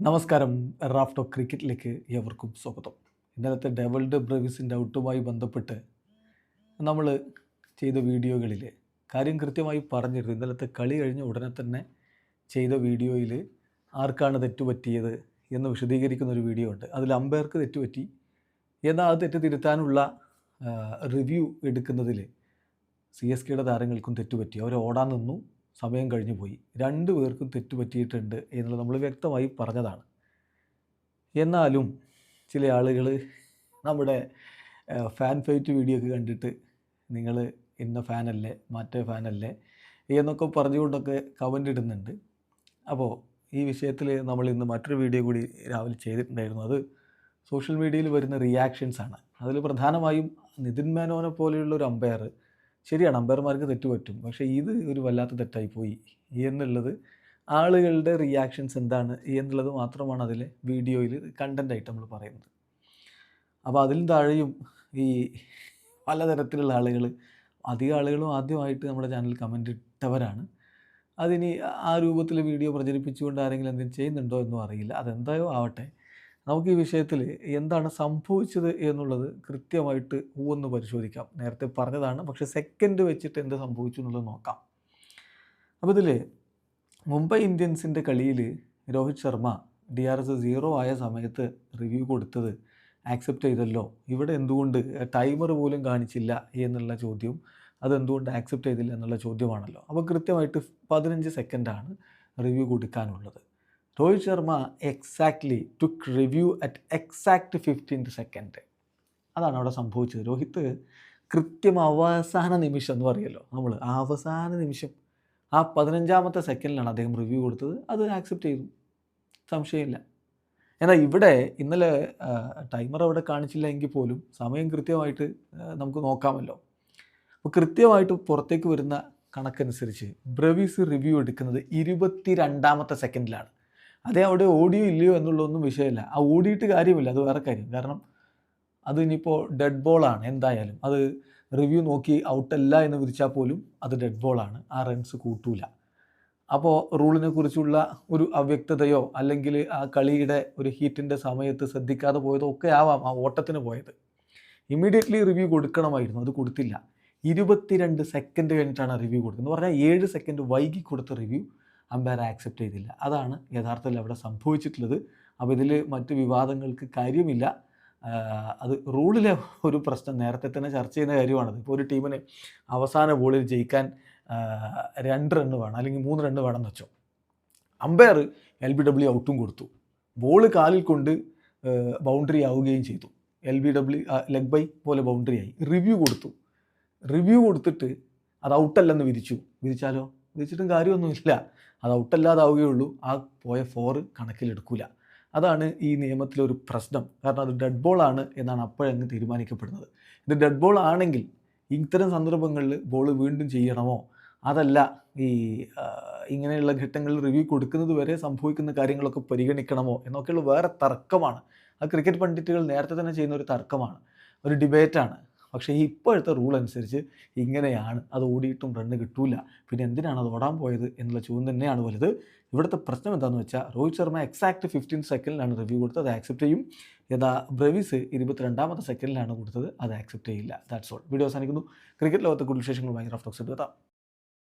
നമസ്കാരം. റാഫ്റ്റോ ക്രിക്കറ്റിലേക്ക് ഏവർക്കും സ്വാഗതം. ഇന്നലത്തെ ഡെവൽഡ് ബ്രവിസിന്റെ ഔട്ടുമായി ബന്ധപ്പെട്ട് നമ്മൾ ചെയ്ത വീഡിയോകളിൽ കാര്യം കൃത്യമായി പറഞ്ഞിരുന്നു. ഇന്നലത്തെ കളി കഴിഞ്ഞ ഉടനെ തന്നെ ചെയ്ത വീഡിയോയിൽ ആർക്കാണ് തെറ്റുപറ്റിയത് എന്ന് വിശദീകരിക്കുന്ന ഒരു വീഡിയോ ഉണ്ട്. അതിൽ അമ്പയർക്ക് തെറ്റുപറ്റി. എന്നാൽ അത് തെറ്റ് തിരുത്താനുള്ള റിവ്യൂ എടുക്കുന്നതിൽ സി എസ് കെയുടെ താരങ്ങൾക്കും തെറ്റുപറ്റി. അവർ ഓടാൻ നിന്നു. സമയം കഴിഞ്ഞു പോയി. രണ്ട് പേർക്കും തെറ്റുപറ്റിയിട്ടുണ്ട് എന്നുള്ളത് നമ്മൾ വ്യക്തമായി പറഞ്ഞതാണ്. എന്നാലും ചില ആളുകൾ നമ്മുടെ ഫാൻ ഫൈറ്റ് വീഡിയോ ഒക്കെ കണ്ടിട്ട് നിങ്ങൾ ഇന്ന ഫാനല്ലേ മറ്റേ ഫാനല്ലേ എന്നൊക്കെ പറഞ്ഞുകൊണ്ടൊക്കെ കമന്റ് ഇടുന്നുണ്ട്. അപ്പോൾ ഈ വിഷയത്തിൽ നമ്മൾ ഇന്ന് മറ്റൊരു വീഡിയോ കൂടി രാവിലെ ചെയ്തിട്ടുണ്ടായിരുന്നു. അത് സോഷ്യൽ മീഡിയയിൽ വരുന്ന റിയാക്ഷൻസാണ് അതിൽ പ്രധാനമായും നിതിൻ മേനോനെ പോലെയുള്ള ഒരു അമ്പയർ ശരിയാണ് അമ്പയർമാർക്ക് തെറ്റ് പറ്റും. പക്ഷേ ഇത് ഒരു വല്ലാത്ത തെറ്റായി പോയി എന്നുള്ളത് ആളുകളുടെ റിയാക്ഷൻസ് എന്താണ് എന്നുള്ളത് മാത്രമാണ് അതിൽ വീഡിയോയിൽ കണ്ടന്റായിട്ട് നമ്മൾ പറയുന്നത്. അപ്പോൾ അതിലും താഴെയും ഈ പലതരത്തിലുള്ള ആളുകൾ അധികം ആളുകളും ആദ്യമായിട്ട് നമ്മുടെ ചാനൽ കമന്റ് ഇട്ടവരാണ്. അതിനി ആ രൂപത്തിൽ വീഡിയോ പ്രചരിപ്പിച്ചുകൊണ്ട് ആരെങ്കിലും എന്തെങ്കിലും ചെയ്യുന്നുണ്ടോ എന്നും അറിയില്ല. അതെന്തായോ ആവട്ടെ. നമുക്ക് ഈ വിഷയത്തിൽ എന്താണ് സംഭവിച്ചത് എന്നുള്ളത് കൃത്യമായിട്ട് ഒന്ന് പരിശോധിക്കാം. നേരത്തെ പറഞ്ഞതാണ് പക്ഷേ സെക്കൻഡ് വെച്ചിട്ട് എന്ത് സംഭവിച്ചു എന്നുള്ളത് നോക്കാം. അപ്പോൾ ഇതിൽ മുംബൈ ഇന്ത്യൻസിന്റെ കളിയിൽ Rohit Sharma D R S zero ആയ സമയത്ത് റിവ്യൂ കൊടുത്തത് ആക്സെപ്റ്റ് ചെയ്തല്ലോ. ഇവിടെ എന്തുകൊണ്ട് ടൈമർ പോലും കാണിച്ചില്ല എന്നുള്ള ചോദ്യം അതെന്തുകൊണ്ട് ആക്സെപ്റ്റ് ചെയ്തില്ല എന്നുള്ള ചോദ്യമാണല്ലോ. അപ്പോൾ കൃത്യമായിട്ട് പതിനഞ്ച് സെക്കൻഡാണ് റിവ്യൂ കൊടുക്കാനുള്ളത്. Rohit Sharma exactly took review at exact fifteenth second അതാണ് അവിടെ സംഭവിച്ചത്. രോഹിത്ത് കൃത്യം അവസാന നിമിഷം എന്ന് പറയുമല്ലോ നമ്മൾ അവസാന നിമിഷം ആ പതിനഞ്ചാമത്തെ സെക്കൻഡിലാണ് അദ്ദേഹം റിവ്യൂ കൊടുത്തത്. അത് ആക്സെപ്റ്റ് ചെയ്തു. സംശയമില്ല. എന്നാൽ ഇവിടെ ഇന്നലെ ടൈമർ അവിടെ കാണിച്ചില്ല എങ്കിൽ പോലും സമയം കൃത്യമായിട്ട് നമുക്ക് നോക്കാമല്ലോ. അപ്പോൾ കൃത്യമായിട്ട് പുറത്തേക്ക് വരുന്ന കണക്കനുസരിച്ച് ബ്രവീസ് റിവ്യൂ എടുക്കുന്നത് ഇരുപത്തി രണ്ടാമത്തെ സെക്കൻഡിലാണ് അതേ അവിടെ ഓഡിയോ ഇല്ലയോ എന്നുള്ളതൊന്നും വിഷയമില്ല. ആ ഓടിയിട്ട് കാര്യമില്ല. അത് വേറെ കാര്യം. കാരണം അത് ഇനിയിപ്പോൾ ഡെഡ് ബോളാണ് എന്തായാലും. അത് റിവ്യൂ നോക്കി ഔട്ടല്ല എന്ന് വിധിച്ചാൽ പോലും അത് ഡെഡ് ബോളാണ് ആ റൺസ് കൂട്ടൂല. അപ്പോൾ റൂളിനെ കുറിച്ചുള്ള ഒരു അവ്യക്തതയോ അല്ലെങ്കിൽ ആ കളിയുടെ ഒരു ഹീറ്റിന്റെ സമയത്ത് ശ്രദ്ധിക്കാതെ പോയതോ ഒക്കെ ആവാം ആ ഓട്ടത്തിന് പോയത്. ഇമ്മീഡിയറ്റ്ലി റിവ്യൂ കൊടുക്കണമായിരുന്നു. അത് കൊടുത്തില്ല. ഇരുപത്തിരണ്ട് സെക്കൻഡ് കഴിഞ്ഞിട്ടാണ് റിവ്യൂ കൊടുക്കുന്നത് എന്ന് പറഞ്ഞാൽ ഏഴ് സെക്കൻഡ് വൈകി കൊടുത്ത റിവ്യൂ അമ്പയർ ആക്സെപ്റ്റ് ചെയ്തില്ല. അതാണ് യഥാർത്ഥത്തിൽ അവിടെ സംഭവിച്ചിട്ടുള്ളത്. അപ്പോൾ ഇതിൽ മറ്റ് വിവാദങ്ങൾക്ക് കാര്യമില്ല. അത് റൂളിലെ ഒരു പ്രശ്നം. നേരത്തെ തന്നെ ചർച്ച ചെയ്യുന്ന കാര്യമാണത്. ഇപ്പോൾ ഒരു ടീമിന് അവസാന ബോളിൽ ജയിക്കാൻ രണ്ട് റണ്ണ് വേണം അല്ലെങ്കിൽ മൂന്ന് റണ്ണ് വേണമെന്ന് വെച്ചോ. അമ്പയർ എൽ ബി ഡബ്ല്യു ഔട്ടും കൊടുത്തു. ബോൾ കാലിൽ കൊണ്ട് ബൗണ്ടറി ആവുകയും ചെയ്തു. L B W leg bye പോലെ ബൗണ്ടറി ആയി. റിവ്യൂ കൊടുത്തു. റിവ്യൂ കൊടുത്തിട്ട് അത് ഔട്ടല്ലെന്ന് വിധിച്ചു. വിധിച്ചാലോ? വിധിച്ചിട്ടും കാര്യമൊന്നുമില്ല. അത് ഔട്ടല്ലാതാവുകയുള്ളൂ. ആ പോയ ഫോറ് കണക്കിലെടുക്കില്ല അതാണ് ഈ നിയമത്തിലൊരു പ്രശ്നം. കാരണം അത് ഡെഡ് ബോൾ ആണ് എന്നാണ് അപ്പോഴങ്ങ് തീരുമാനിക്കപ്പെടുന്നത്. ഇത് ഡെഡ് ബോൾ ആണെങ്കിൽ ഇത്തരം സന്ദർഭങ്ങളിൽ ബോൾ വീണ്ടും ചെയ്യണമോ? അതല്ല ഈ ഇങ്ങനെയുള്ള ഘട്ടങ്ങളിൽ റിവ്യൂ കൊടുക്കുന്നത് വരെ സംഭവിക്കുന്ന കാര്യങ്ങളൊക്കെ പരിഗണിക്കണമോ? എന്നൊക്കെയുള്ള വേറെ തർക്കമാണ്. അത് ക്രിക്കറ്റ് പണ്ഡിറ്റുകൾ നേരത്തെ തന്നെ ചെയ്യുന്ന ഒരു തർക്കമാണ്. ഒരു ഡിബേറ്റാണ്. പക്ഷേ ഈ ഇപ്പോഴത്തെ റൂൾ അനുസരിച്ച് ഇങ്ങനെയാണ് അത് ഓടിയിട്ടും റണ്ണ് കിട്ടൂല. പിന്നെ എന്തിനാണ് അത് ഓടാൻ പോയത് എന്നുള്ള ചോദ്യം തന്നെയാണ് വലുത്. ഇവിടുത്തെ പ്രശ്നം എന്താണെന്ന് വെച്ചാൽ രോഹിത് ശർമ്മ എക്സാക്ട് ഫിഫ്റ്റീൻ സെക്കൻഡിലാണ് റിവ്യൂ കൊടുത്തത് അത് ആക്സെപ്റ്റ് ചെയ്യും. യഥാ ബ്രവിസ് ഇരുപത്തിരണ്ടാമത്തെ സെക്കൻഡിലാണ് കൊടുത്തത് അത് ആക്സെപ്റ്റ് ചെയ്യില്ല. ദാറ്റ്സ് ഓൾ വീഡിയോ അവസാനിക്കുന്നു. ക്രിക്കറ്റ് ലോകത്തെ കൂടുതൽ വിശേഷങ്ങളുമായി റഫ് ടോക്സ് എത്താം.